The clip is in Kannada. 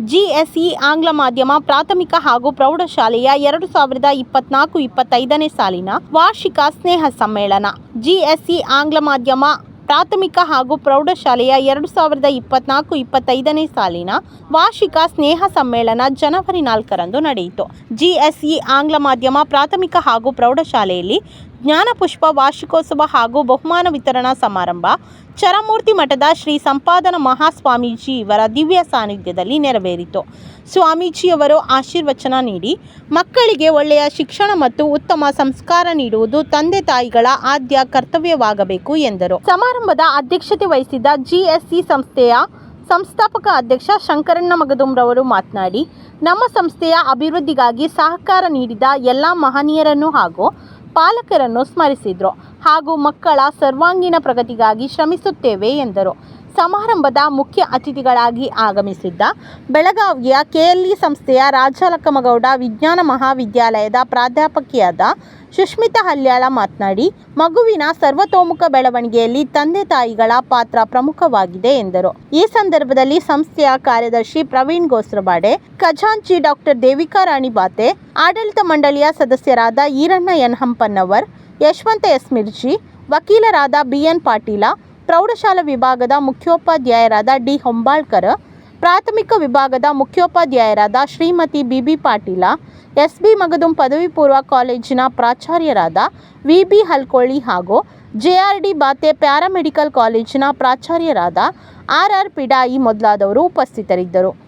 ಜಿಎಸ್ಇ ಆಂಗ್ಲ ಮಾಧ್ಯಮ, ಪ್ರಾಥಮಿಕ ಹಾಗೂ ಪ್ರೌಢಶಾಲೆಯ ಎರಡು ಸಾವಿರದ ಇಪ್ಪತ್ನಾಲ್ಕು ಇಪ್ಪತ್ತೈದನೇ ಸಾಲಿನ ವಾರ್ಷಿಕ ಸ್ನೇಹ ಸಮ್ಮೇಳನ. ಜಿಎಸ್ಇ ಆಂಗ್ಲ ಮಾಧ್ಯಮ, ಪ್ರಾಥಮಿಕ ಹಾಗೂ ಪ್ರೌಢಶಾಲೆಯ ಎರಡು ಸಾವಿರದ ಇಪ್ಪತ್ನಾಲ್ಕು ಇಪ್ಪತ್ತೈದನೇ ಸಾಲಿನ ವಾರ್ಷಿಕ ಸ್ನೇಹ ಸಮ್ಮೇಳನ ಜನವರಿ ನಾಲ್ಕರಂದು ನಡೆಯಿತು. ಜಿಎಸ್ಇ ಆಂಗ್ಲ ಮಾಧ್ಯಮ, ಪ್ರಾಥಮಿಕ ಹಾಗೂ ಪ್ರೌಢಶಾಲೆಯಲ್ಲಿ ಜ್ಞಾನಪುಷ್ಪ ವಾರ್ಷಿಕೋತ್ಸವ ಹಾಗೂ ಬಹುಮಾನ ವಿತರಣಾ ಸಮಾರಂಭ ಚರಮೂರ್ತಿ ಮಠದ ಶ್ರೀ ಸಂಪಾದನ ಮಹಾಸ್ವಾಮೀಜಿ ಇವರ ದಿವ್ಯ ಸಾನ್ನಿಧ್ಯದಲ್ಲಿ ನೆರವೇರಿತು. ಸ್ವಾಮೀಜಿಯವರು ಆಶೀರ್ವಚನ ನೀಡಿ, ಮಕ್ಕಳಿಗೆ ಒಳ್ಳೆಯ ಶಿಕ್ಷಣ ಮತ್ತು ಉತ್ತಮ ಸಂಸ್ಕಾರ ನೀಡುವುದು ತಂದೆ ತಾಯಿಗಳ ಆದ್ಯ ಕರ್ತವ್ಯವಾಗಬೇಕು ಎಂದರು. ಸಮಾರಂಭದ ಅಧ್ಯಕ್ಷತೆ ವಹಿಸಿದ್ದ ಜಿಎಸ್ಸಿ ಸಂಸ್ಥೆಯ ಸಂಸ್ಥಾಪಕ ಅಧ್ಯಕ್ಷ ಶಂಕರಣ್ಣ ಮಗದುಮ್ರವರು ಮಾತನಾಡಿ, ನಮ್ಮ ಸಂಸ್ಥೆಯ ಅಭಿವೃದ್ಧಿಗಾಗಿ ಸಹಕಾರ ನೀಡಿದ ಎಲ್ಲ ಮಹನೀಯರನ್ನು ಹಾಗೂ ಪಾಲಕರನ್ನು ಸ್ಮರಿಸಿದರು. ಹಾಗೂ ಮಕ್ಕಳ ಸರ್ವಾಂಗೀಣ ಪ್ರಗತಿಗಾಗಿ ಶ್ರಮಿಸುತ್ತೇವೆ ಎಂದರು. ಸಮಾರಂಭದ ಮುಖ್ಯ ಅತಿಥಿಗಳಾಗಿ ಆಗಮಿಸಿದ್ದ ಬೆಳಗಾವಿಯ ಕೆಎಲ್ಇ ಸಂಸ್ಥೆಯ ರಾಜಲಕ್ಕಮಗೌಡ ವಿಜ್ಞಾನ ಮಹಾವಿದ್ಯಾಲಯದ ಪ್ರಾಧ್ಯಾಪಕಿಯಾದ ಸುಷ್ಮಿತಾ ಹಲ್ಯಾಳ ಮಾತನಾಡಿ, ಮಗುವಿನ ಸರ್ವತೋಮುಖ ಬೆಳವಣಿಗೆಯಲ್ಲಿ ತಂದೆ ತಾಯಿಗಳ ಪಾತ್ರ ಪ್ರಮುಖವಾಗಿದೆ ಎಂದರು. ಈ ಸಂದರ್ಭದಲ್ಲಿ ಸಂಸ್ಥೆಯ ಕಾರ್ಯದರ್ಶಿ ಪ್ರವೀಣ್ ಗೋಸ್ರಬಾಡೆ, ಖಜಾಂಚಿ ಡಾಕ್ಟರ್ ದೇವಿಕಾ ರಾಣಿ ಬಾತೆ ಆಡಳಿತ ಮಂಡಳಿಯ ಸದಸ್ಯರಾದ ಈರಣ್ಣ ಎನ್ ಹಂಪನ್ನವರ್ ಯಶವಂತ ಎಸ್ ಮಿರ್ಜಿ, ವಕೀಲರಾದ ಬಿ ಎನ್ ಪಾಟೀಲ, ಪ್ರೌಢಶಾಲಾ ವಿಭಾಗದ ಮುಖ್ಯೋಪಾಧ್ಯಾಯರಾದ ಡಿ ಹೊಂಬಾಳ್ಕರ್, ಪ್ರಾಥಮಿಕ ವಿಭಾಗದ ಮುಖ್ಯೋಪಾಧ್ಯಾಯರಾದ Shrimati B B Patil SB Magadum ಪದವಿ ಪೂರ್ವ ಕಾಲೇಜಿನ ಪ್ರಾಚಾರ್ಯರಾದ ವಿ ಬಿ ಹಲ್ಕೊಳ್ಳಿ ಹಾಗೂ J R D Bathe paramedical ಕಾಲೇಜಿನ ಪ್ರಾಚಾರ್ಯರಾದ ಆರ್ ಆರ್ ಪಿಡಾಯಿ ಮೊದಲಾದವರು ಉಪಸ್ಥಿತರಿದ್ದರು.